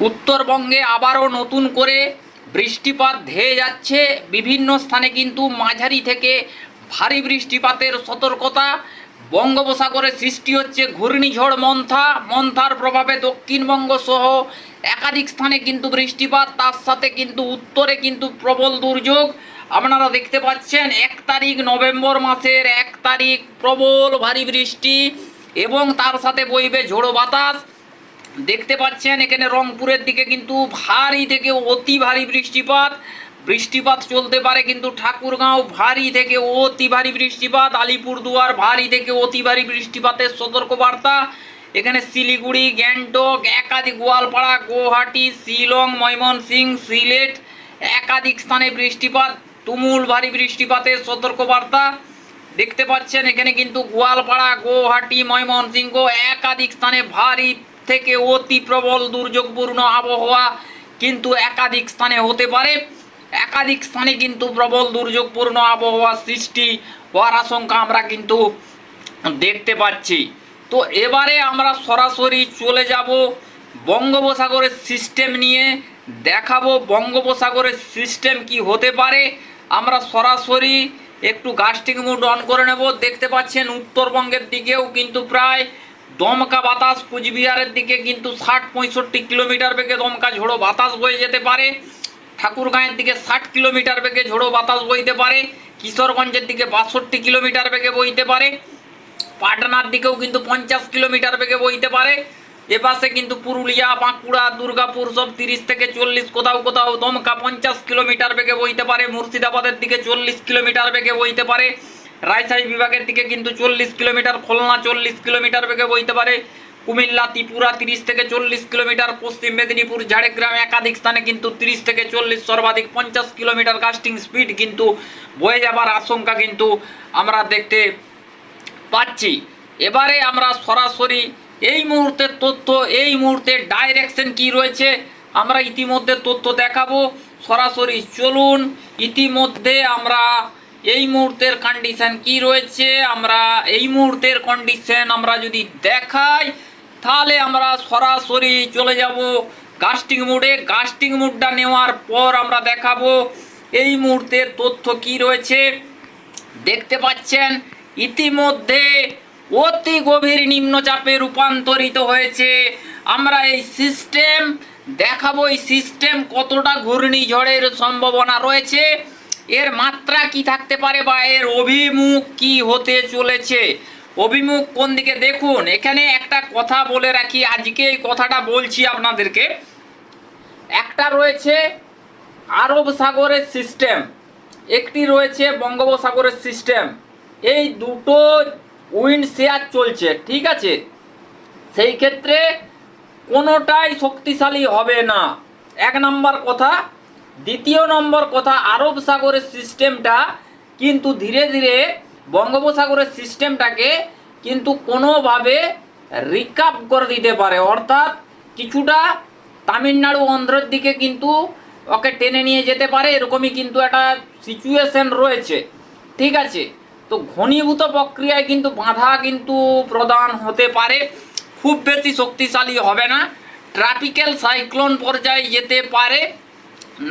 উত্তরবঙ্গে আবারও নতুন করে বৃষ্টিপাত ধেয়ে যাচ্ছে। বিভিন্ন স্থানে কিন্তু মাঝারি থেকে ভারী বৃষ্টিপাতের সতর্কতা বঙ্গোপসাগরে সৃষ্টি হচ্ছে ঘূর্ণিঝড় মন্থা। মন্থার প্রভাবে দক্ষিণবঙ্গ সহ একাধিক স্থানে কিন্তু বৃষ্টিপাত, তার সাথে কিন্তু উত্তরে কিন্তু প্রবল দুর্যোগ। আপনারা দেখতে পাচ্ছেন, এক তারিখ নভেম্বর মাসের এক তারিখ প্রবল ভারী বৃষ্টি এবং তার সাথে বইবে ঝোড়ো বাতাস। দেখতে পাচ্ছেন, এখানে রংপুরের দিকে কিন্তু ভারী থেকে অতি ভারী বৃষ্টিপাত। বৃষ্টিপাত চলতে পারে কিন্তু ঠাকুরগাঁও ভারী থেকে অতি ভারী বৃষ্টিপাত, আলিপুরদুয়ার ভারী থেকে অতি ভারী বৃষ্টিপাতের সতর্কবার্তা। এখানে শিলিগুড়ি, গ্যাংটক, একাধিক গোয়ালপাড়া, গুয়াহাটি, শিলং, ময়মনসিংহ, সিলেট একাধিক স্থানে বৃষ্টিপাত, তুমুল ভারী বৃষ্টিপাতের সতর্কবার্তা। দেখতে পাচ্ছেন, এখানে কিন্তু গোয়ালপাড়া, গুয়াহাটি, ময়মনসিংহ একাধিক স্থানে ভারী থেকে অতি প্রবল দুর্যোগপূর্ণ আবহাওয়া কিন্তু একাধিক স্থানে হতে পারে। একাধিক স্থানে কিন্তু প্রবল দুর্যোগপূর্ণ আবহাওয়া সৃষ্টি হওয়ার আশঙ্কা আমরা কিন্তু দেখতে পাচ্ছি। তো এবারে আমরা সরাসরি চলে যাব বঙ্গোপসাগরের সিস্টেম নিয়ে। দেখাবো বঙ্গোপসাগরের সিস্টেম কি হতে পারে। আমরা সরাসরি একটু গাস্টিং মুড অন করে নেব। দেখতে পাচ্ছেন উত্তরবঙ্গের দিকেও কিন্তু প্রায় দমকা বাতাস কুচবিহারের দিকে কিন্তু ষাট পঁয়ষট্টি কিলোমিটার বেগে দমকা ঝোড়ো বাতাস বয়ে যেতে পারে। ঠাকুরগাঁয়ের দিকে ষাট কিলোমিটার বেগে ঝোড়ো বাতাস বইতে পারে। কিশোরগঞ্জের দিকে বাষট্টি কিলোমিটার বেগে বইতে পারে। পাটনার দিকেও কিন্তু পঞ্চাশ কিলোমিটার বেগে বইতে পারে। এপাশে কিন্তু পুরুলিয়া, বাঁকুড়া, দুর্গাপুর সব তিরিশ থেকে চল্লিশ, কোথাও কোথাও দমকা পঞ্চাশ কিলোমিটার বেগে বইতে পারে। মুর্শিদাবাদের দিকে চল্লিশ কিলোমিটার বেগে বইতে পারে। রাজশাহী বিভাগের দিকে কিন্তু চল্লিশ কিলোমিটার, খুলনা চল্লিশ কিলোমিটার বেগে বইতে পারে। কুমিল্লা, ত্রিপুরা তিরিশ থেকে চল্লিশ কিলোমিটার, পশ্চিম মেদিনীপুর, ঝাড়গ্রাম একাধিক স্থানে কিন্তু তিরিশ থেকে চল্লিশ, সর্বাধিক পঞ্চাশ কিলোমিটার কাস্টিং স্পিড কিন্তু বয়ে যাবার আশঙ্কা কিন্তু আমরা দেখতে পাচ্ছি। এবারে আমরা সরাসরি এই মুহূর্তের তথ্য, এই মুহূর্তের ডাইরেকশন কি রয়েছে আমরা ইতিমধ্যে তথ্য দেখাবো। সরাসরি চলুন, ইতিমধ্যে আমরা এই মুহূর্তের কন্ডিশন কি রয়েছে? আমরা এই মুহূর্তের কন্ডিশন আমরা যদি দেখাই, তাহলে আমরা সরাসরি চলে যাব গাস্টিং মুডে গাস্টিং মুডটা নেওয়ার পর আমরা দেখাবো এই মুহূর্তের তথ্য কি রয়েছে। দেখতে পাচ্ছেন, ইতিমধ্যে অতি গভীর নিম্নচাপে রূপান্তরিত হয়েছে। আমরা এই সিস্টেম দেখাবো এই সিস্টেম কতটা ঘূর্ণিঝড়ের সম্ভাবনা রয়েছে। এর মাত্রা কি থাকতে পারে বা এর অভিমুখ কি হতে চলেছে? অভিমুখ কোন দিকে? দেখুন, এখানে একটা কথা বলে রাখি। আজকে এই কথাটা বলছি আপনাদেরকে। একটা রয়েছে আরব সাগরের সিস্টেম একটি রয়েছে বঙ্গোপসাগরের সিস্টেম এই দুটো উইন্ড শেয়ার চলছে, ঠিক আছে? সেই ক্ষেত্রে কোনোটাই শক্তিশালী হবে না। এক নম্বর কথা দ্বিতীয় নম্বর কথা, আরব সাগরের সিস্টেমটা কিন্তু ধীরে ধীরে বঙ্গোপসাগরের সিস্টেমটাকে কিন্তু কোনোভাবে রিকাপ করে দিতে পারে। অর্থাৎ কিছুটা তামিলনাড়ু অন্ধ্রের দিকে কিন্তু ওকে টেনে নিয়ে যেতে পারে, এরকমই কিন্তু একটা সিচুয়েশন রয়েছে। ঠিক আছে? তো ঘনীভূত প্রক্রিয়ায় কিন্তু বাধা কিন্তু প্রদান হতে পারে। খুব বেশি শক্তিশালী হবে না। ট্রাপিক্যাল সাইক্লোন পর্যায়ে যেতে পারে।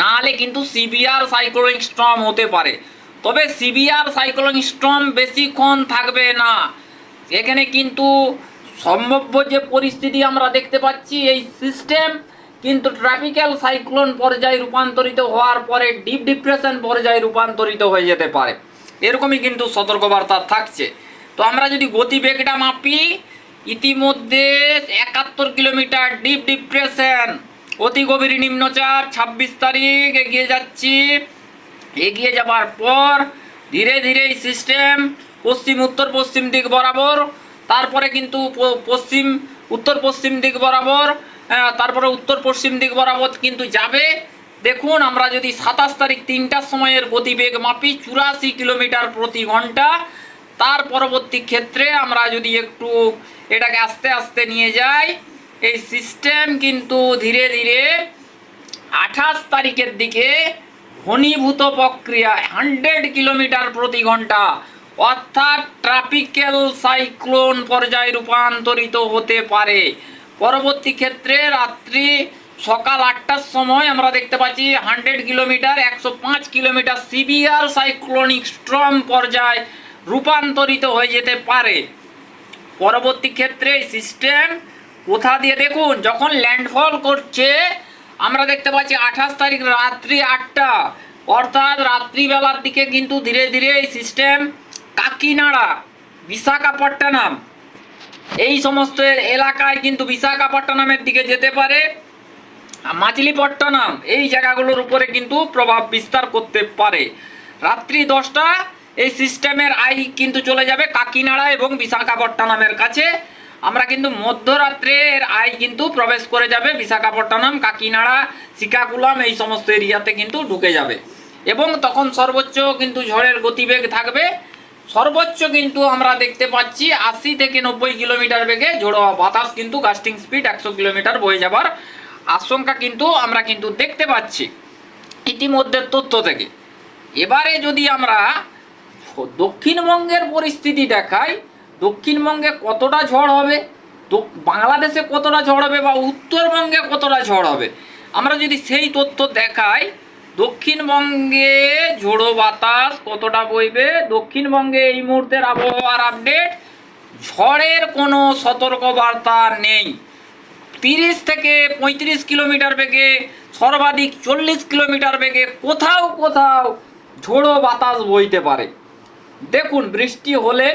নাহলে কিন্তু সিভিয়ার সাইক্লোনিক স্টর্ম হতে পারে। তবে সিভিয়ার সাইক্লোনিক স্টর্ম বেশিক্ষণ থাকবে না। এখানে কিন্তু সম্ভাব্য যে পরিস্থিতি আমরা দেখতে পাচ্ছি, এই সিস্টেম কিন্তু ট্রপিক্যাল সাইক্লোন পর্যায়ে রূপান্তরিত হওয়ার পরে ডিপ ডিপ্রেশন পর্যায়ে রূপান্তরিত হয়ে যেতে পারে। এরকমই কিন্তু সতর্কবার্তা থাকছে। তো আমরা যদি গতিবেগটা মাপি, ইতিমধ্যে একাত্তর কিলোমিটার ডিপ ডিপ্রেশন অতি গভীর নিম্নচাপ ছাব্বিশ তারিখ, এগিয়ে যাচ্ছি। এগিয়ে যাবার পর ধীরে ধীরে এই সিস্টেম পশ্চিম, উত্তর, পশ্চিম দিক বরাবর, তারপরে কিন্তু পশ্চিম, উত্তর, পশ্চিম দিক বরাবর তারপরে উত্তর, পশ্চিম দিক বরাবর কিন্তু যাবে। দেখুন, আমরা যদি সাতাশ তারিখ তিনটার সময়ের গতিবেগ মাপি, চুরাশি কিলোমিটার প্রতি ঘণ্টা, তার পরবর্তী ক্ষেত্রে আমরা যদি একটু এটাকে আস্তে আস্তে নিয়ে যাই এই সিস্টেম কিন্তু ধীরে ধীরে আঠাশ তারিখের দিকে ঘনীভূত প্রক্রিয়া হান্ড্রেড কিলোমিটার প্রতি ঘণ্টা, অর্থাৎ ট্রাপিক্যাল সাইক্লোন পর্যায়ে রূপান্তরিত হতে পারে। পরবর্তী ক্ষেত্রে রাত্রি সকাল আটটার সময় আমরা দেখতে পাচ্ছি হান্ড্রেড কিলোমিটার একশো পাঁচ কিলোমিটার সিভিয়ার সাইক্লোনিক স্ট্রম পর্যায় রূপান্তরিত হয়ে যেতে পারে। পরবর্তী ক্ষেত্রে সিস্টেম কোথা দিয়ে দেখুন, যখন ল্যান্ডফল করছে, আমরা দেখতে পাচ্ছি আঠাশ তারিখ রাত্রি আটটা। অর্থাৎ রাত্রিবেলার দিকে কিন্তু ধীরে ধীরে এই সিস্টেম কাকিনাড়া, বিশাখাপট্টনম, এই সমস্ত এলাকায় কিন্তু বিশাখাপট্টনমের দিকে যেতে পারে। মাচিলিপট্টনম, এই জায়গাগুলোর উপরে কিন্তু প্রভাব বিস্তার করতে পারে। রাত্রি দশটা, এই সিস্টেমের আই কিন্তু চলে যাবে কাকিনাড়া এবং বিশাখাপট্টনমের কাছে। আমরা কিন্তু মধ্যরাত্রে এর আই কিন্তু প্রবেশ করে যাবে বিশাখাপট্টনম, কাকিনাড়া শ্রীকাকুলাম এই সমস্ত এরিয়াতে কিন্তু ঢুকে যাবে। এবং তখন সর্বোচ্চ কিন্তু ঝড়ের গতিবেগ থাকবে। সর্বোচ্চ কিন্তু আমরা দেখতে পাচ্ছি আশি থেকে নব্বই কিলোমিটার বেগে ঝোড়ো বাতাস কিন্তু গাস্টিং স্পিড একশো কিলোমিটার বয়ে যাবার আশঙ্কা কিন্তু আমরা কিন্তু দেখতে পাচ্ছি ইতিমধ্যে তথ্য থেকে। এবারে যদি আমরা দক্ষিণবঙ্গের পরিস্থিতি দেখাই দক্ষিণবঙ্গে কতটা ঝড় হবে? বাংলাদেশে কতটা ঝড় হবে বা উত্তরবঙ্গে কতটা ঝড় হবে? আমরা যদি সেই তথ্য দেখাই, দক্ষিণবঙ্গে ঝোড়ো বাতাস কতটা বইবে? দক্ষিণবঙ্গে এই মুহূর্তের আবহাওয়ার আপডেট, ঝড়ের কোনো সতর্কবার্তা নেই। তিরিশ থেকে পঁয়ত্রিশ কিলোমিটার বেগে, সর্বাধিক চল্লিশ কিলোমিটার বেগে কোথাও কোথাও ঝোড়ো বাতাস বইতে পারে। দেখুন, বৃষ্টি হলে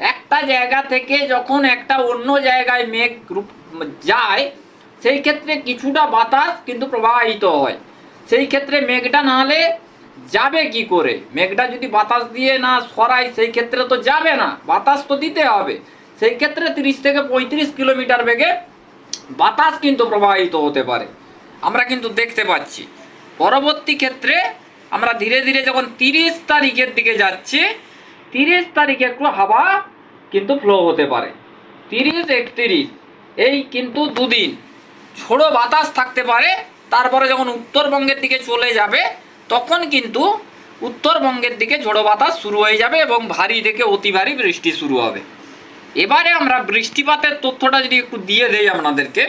একটা জায়গা থেকে যখন একটা অন্য জায়গায় মেঘ যায়, সেই ক্ষেত্রে কিছুটা বাতাস কিন্তু প্রবাহিত হয়। সেই ক্ষেত্রে মেঘটা না হলে যাবে কি করে? মেঘটা যদি বাতাস দিয়ে না সরায়, সেই ক্ষেত্রে তো যাবে না। বাতাস তো দিতে হবে। সেই ক্ষেত্রে তিরিশ থেকে পঁয়ত্রিশ কিলোমিটার বেগে বাতাস কিন্তু প্রবাহিত হতে পারে। আমরা কিন্তু দেখতে পাচ্ছি। পরবর্তী ক্ষেত্রে আমরা ধীরে ধীরে যখন তিরিশ তারিখের দিকে যাচ্ছি তিরিশ তারিখে একটু হাওয়া কিন্তু ফ্লো হতে পারে। তিরিশ, একত্রিশ, এই কিন্তু দুদিন। ছোড়ো বাতাস থাকতে পারে, তারপরে যখন উত্তরবঙ্গের দিকে চলে যাবে, তখন কিন্তু উত্তরবঙ্গের দিকে ঝোড়ো বাতাস শুরু হয়ে যাবে এবং ভারী থেকে অতি ভারী বৃষ্টি শুরু হবে। এবারে আমরা বৃষ্টিপাতের তথ্যটা যদি একটু দিয়ে দেই আপনাদেরকে,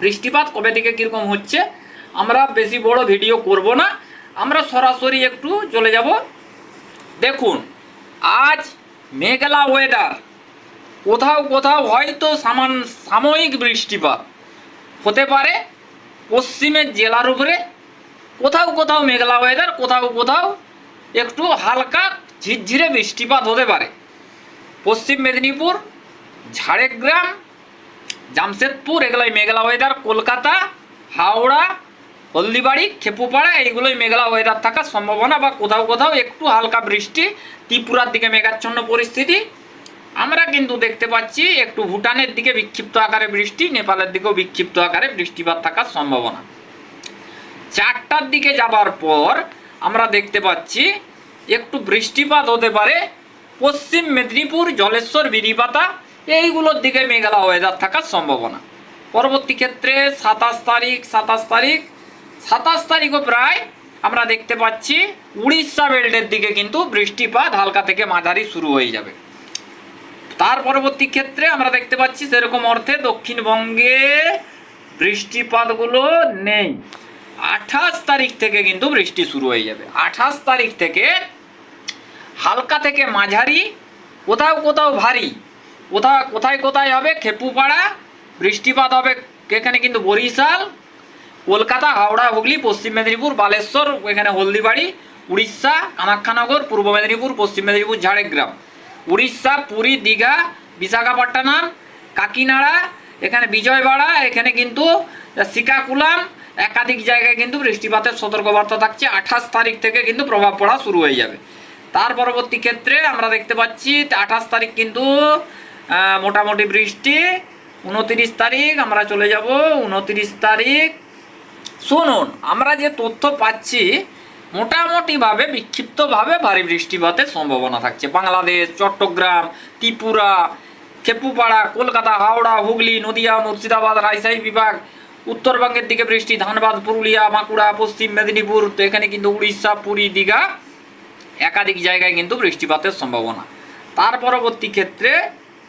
বৃষ্টিপাত কবে থেকে কীরকম হচ্ছে, আমরা বেশি বড় ভিডিও করব না। আমরা সরাসরি একটু চলে যাব। দেখুন আজ মেঘলা ওয়েদার কোথাও কোথাও হয়তো সামান, সাময়িক বৃষ্টিপাত। হতে পারে পশ্চিমের জেলার উপরে। কোথাও কোথাও মেঘলা ওয়েদার কোথাও কোথাও একটু হালকা ঝিরঝিরে বৃষ্টিপাত হতে পারে। পশ্চিম মেদিনীপুর, ঝাড়গ্রাম, জামশেদপুর, এগুলোই মেঘলা ওয়েদার কলকাতা, হাওড়া হলদিবাড়ি, খেপুপাড়া, এইগুলোই মেঘলা ওয়েদার থাকার সম্ভাবনা বা কোথাও কোথাও একটু হালকা বৃষ্টি, ত্রিপুরার দিকে মেঘাচ্ছন্ন পরিস্থিতি। আমরা কিন্তু দেখতে পাচ্ছি একটু ভুটানের দিকে বিক্ষিপ্ত আকারে বৃষ্টি, নেপালের দিকেও বিক্ষিপ্ত আকারে বৃষ্টিপাত থাকার সম্ভাবনা। চারটার দিকে যাবার পর আমরা দেখতে পাচ্ছি একটু বৃষ্টিপাত হতে পারে পশ্চিম মেদিনীপুর, জলেশ্বর, বিরিপাতা, এইগুলোর দিকে মেঘালা ওয়েদার থাকার সম্ভাবনা। পরবর্তী ক্ষেত্রে সাতাশ তারিখ সাতাশ তারিখ সাতাশ তারিখও প্রায় আমরা দেখতে পাচ্ছি উড়িষ্যা বেল্টের দিকে কিন্তু বৃষ্টিপাত হালকা থেকে মাঝারি শুরু হয়ে যাবে। তার পরবর্তী ক্ষেত্রে আমরা দেখতে পাচ্ছি সেরকম অর্থে দক্ষিণবঙ্গে বৃষ্টিপাতগুলো নেই। আঠাশ তারিখ থেকে কিন্তু বৃষ্টি শুরু হয়ে যাবে। আঠাশ তারিখ থেকে হালকা থেকে মাঝারি, কোথাও কোথাও ভারী কোথাও কোথায় কোথায় হবে খেপুপাড়া, বৃষ্টিপাত হবে এখানে কিন্তু বরিশাল কলকাতা, হাওড়া, হুগলি, পশ্চিম মেদিনীপুর, বালেশ্বর, এখানে হলদিবাড়ি, উড়িষ্যা, কামাখ্যানগর, পূর্ব মেদিনীপুর, পশ্চিম মেদিনীপুর, ঝাড়গ্রাম। উড়িষ্যা, পুরী, দীঘা, বিশাখাপট্টনম, কাকিনাড়া, এখানে বিজয়বাড়া, এখানে কিন্তু শ্রীকাকুলাম, একাধিক জায়গায় কিন্তু বৃষ্টিপাতের সতর্কবার্তা থাকছে। আঠাশ তারিখ থেকে কিন্তু প্রভাব পড়া শুরু হয়ে যাবে। তার পরবর্তী ক্ষেত্রে আমরা দেখতে পাচ্ছি, আঠাশ তারিখ কিন্তু মোটামুটি বৃষ্টি, উনতিরিশ তারিখ আমরা চলে যাব, উনতিরিশ তারিখ শুনুন, আমরা যে তথ্য পাচ্ছি, মোটামুটিভাবে, বিক্ষিপ্তভাবে ভারী বৃষ্টিপাতের সম্ভাবনা থাকছে। বাংলাদেশ, চট্টগ্রাম, ত্রিপুরা, খেপুপাড়া, কলকাতা, হাওড়া, হুগলি, নদিয়া, মুর্শিদাবাদ, রাজশাহী বিভাগ, উত্তরবঙ্গের দিকে বৃষ্টি, ধানবাদ, পুরুলিয়া বাঁকুড়া পশ্চিম মেদিনীপুর, তো এখানে কিন্তু উড়িষ্যা, পুরী, দীঘা, একাধিক জায়গায় কিন্তু বৃষ্টিপাতের সম্ভাবনা। তার পরবর্তী ক্ষেত্রে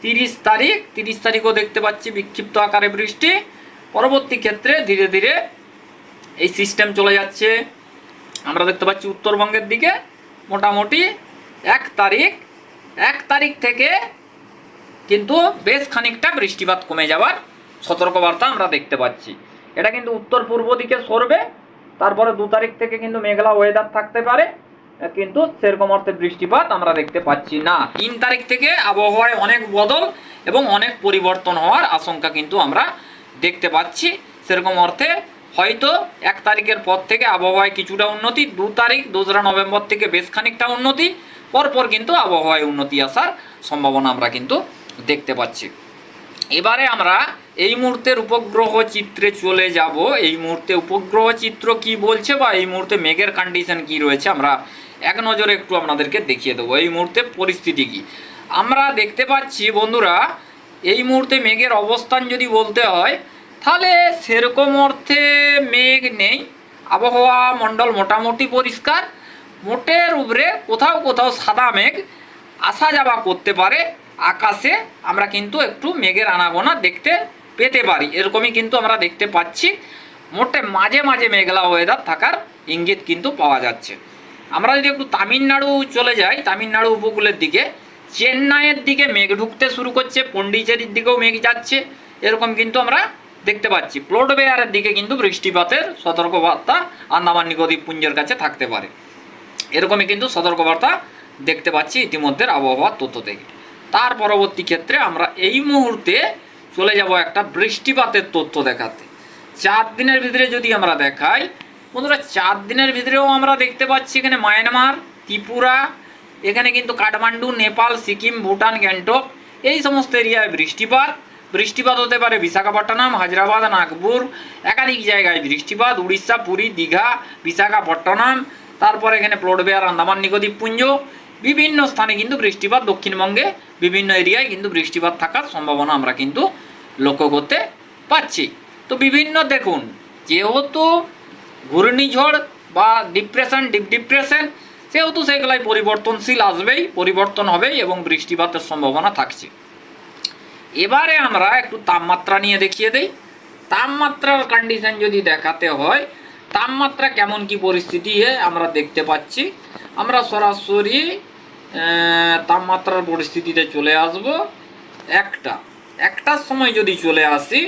তিরিশ তারিখ, তিরিশ তারিখও দেখতে পাচ্ছি বিক্ষিপ্ত আকারে বৃষ্টি। পরবর্তী ক্ষেত্রে ধীরে ধীরে এই সিস্টেম চলে যাচ্ছে। আমরা দেখতে পাচ্ছি উত্তরবঙ্গের দিকে মোটামুটি এক তারিখ এক তারিখ থেকে কিন্তু বেশ খানিকটা বৃষ্টিপাত কমে যাওয়ার সতর্কবার্তা আমরা দেখতে পাচ্ছি। এটা কিন্তু উত্তর পূর্ব দিকে সরবে, তারপরে দু তারিখ থেকে কিন্তু মেঘলা ওয়েদার থাকতে পারে, কিন্তু সেরকম অর্থে বৃষ্টিপাত আমরা দেখতে পাচ্ছি না। তিন তারিখ থেকে আবহাওয়ায় অনেক বদল এবং অনেক পরিবর্তন হওয়ার আশঙ্কা কিন্তু আমরা দেখতে পাচ্ছি। সেরকম অর্থে হয়তো এক তারিখের পর থেকে আবহাওয়ায় কিছুটা উন্নতি, দু তারিখ, দোসরা নভেম্বর থেকে বেশ খানিকটা উন্নতি, পরপর কিন্তু আবহাওয়ায় উন্নতি আসার সম্ভাবনা আমরা কিন্তু দেখতে পাচ্ছি। এবারে আমরা এই মুহূর্তের উপগ্রহ চিত্রে চলে যাব। এই মুহূর্তে উপগ্রহ চিত্র কি বলছে বা এই মুহূর্তে মেঘের কন্ডিশন কি রয়েছে আমরা এক নজরে একটু আপনাদেরকে দেখিয়ে দেবো। এই মুহূর্তে পরিস্থিতি কি? আমরা দেখতে পাচ্ছি বন্ধুরা, এই মুহূর্তে মেঘের অবস্থান যদি বলতে হয় তাহলে সেরকম অর্থে মেঘ নেই। আবহাওয়া মণ্ডল মোটামুটি পরিষ্কার। মোটের উপরে কোথাও কোথাও সাদা মেঘ আসা যাওয়া করতে পারে। আকাশে আমরা কিন্তু একটু মেঘের আনাগোনা দেখতে পেতে পারি। এরকমই কিন্তু আমরা দেখতে পাচ্ছি। মোটে মাঝে মাঝে মেঘলা ওয়েদার থাকার ইঙ্গিত কিন্তু পাওয়া যাচ্ছে। আমরা যদি একটু তামিলনাড়ু চলে যাই, তামিলনাড়ু উপকূলের দিকে, চেন্নাইয়ের দিকে মেঘ ঢুকতে শুরু করছে, পন্ডিচেরির দিকেও মেঘ যাচ্ছে। এরকম কিন্তু আমরা দেখতে পাচ্ছি। প্লোট বেয়ারের দিকে কিন্তু বৃষ্টিপাতের সতর্কবার্তা আন্দামান নিকোদ্বীপ পুঞ্জের কাছে থাকতে পারে। এরকমই কিন্তু সতর্কবার্তা দেখতে পাচ্ছি ইতিমধ্যে আবহাওয়ার তথ্য থেকে। তার পরবর্তী ক্ষেত্রে আমরা এই মুহূর্তে চলে যাব একটা বৃষ্টিপাতের তথ্য দেখাতে। চার দিনের ভিতরে যদি আমরা দেখাই, বন্ধুরা, চার দিনের ভিতরেও আমরা দেখতে পাচ্ছি এখানে মায়ানমার, ত্রিপুরা, এখানে কিন্তু কাঠমান্ডু, নেপাল, সিকিম, ভুটান, গ্যাংটক, এই সমস্ত এরিয়ায় বৃষ্টিপাত। বৃষ্টিপাত হতে পারে বিশাখাপট্টনম, হায়দ্রাবাদ, নাগপুর। একাধিক জায়গায় বৃষ্টিপাত, উড়িষ্যা, পুরী, দীঘা, বিশাখাপট্টনম, তারপর এখানে প্লোটবেয়ার আন্দামান নিকোদ্বীপ পুঞ্জ বিভিন্ন স্থানে কিন্তু বৃষ্টিপাত, দক্ষিণবঙ্গে বিভিন্ন এরিয়ায় কিন্তু বৃষ্টিপাত থাকার সম্ভাবনা আমরা কিন্তু লক্ষ্য করতে পাচ্ছি। তো বিভিন্ন দেখুন, যেহেতু ঘূর্ণিঝড় বা ডিপ্রেশন ডিপ ডিপ্রেশন সেহেতু সেগুলাই পরিবর্তনশীল আসবেই, পরিবর্তন হবেই এবং বৃষ্টিপাতের সম্ভাবনা থাকছে। এবারে আমরা একটু তাপমাত্রা নিয়ে দেখিয়ে দেই। তাপমাত্রার কন্ডিশন যদি দেখাতে হয়, তাপমাত্রা কেমন কি পরিস্থিতি আমরা দেখতে পাচ্ছি। আমরা সরাসরি তাপমাত্রার পরিস্থিতিতে চলে আসব। একটা, একটার সময় যদি চলে আসি,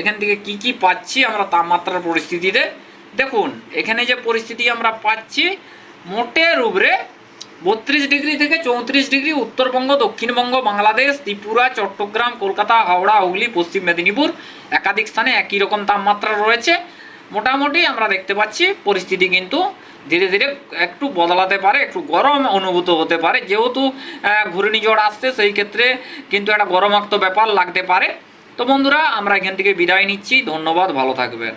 এখান থেকে কি কি পাচ্ছি আমরা তাপমাত্রার পরিস্থিতিতে? দেখুন, এখানে যে পরিস্থিতি আমরা পাচ্ছি, মোটের উপরে বত্রিশ ডিগ্রি থেকে চৌত্রিশ ডিগ্রি উত্তরবঙ্গ, দক্ষিণবঙ্গ, বাংলাদেশ, ত্রিপুরা, চট্টগ্রাম, কলকাতা, হাওড়া, হুগলি, পশ্চিম মেদিনীপুর একাধিক স্থানে একই রকম তাপমাত্রা রয়েছে। মোটামুটি আমরা দেখতে পাচ্ছি পরিস্থিতি কিন্তু ধীরে ধীরে একটু বদলাতে পারে, একটু গরম অনুভূত হতে পারে। যেহেতু ঘূর্ণিঝড় আসছে, সেই ক্ষেত্রে কিন্তু একটা গরমাক্ত ব্যাপার লাগতে পারে। তো বন্ধুরা, আমরা এখান থেকে বিদায় নিচ্ছি। ধন্যবাদ, ভালো থাকবেন।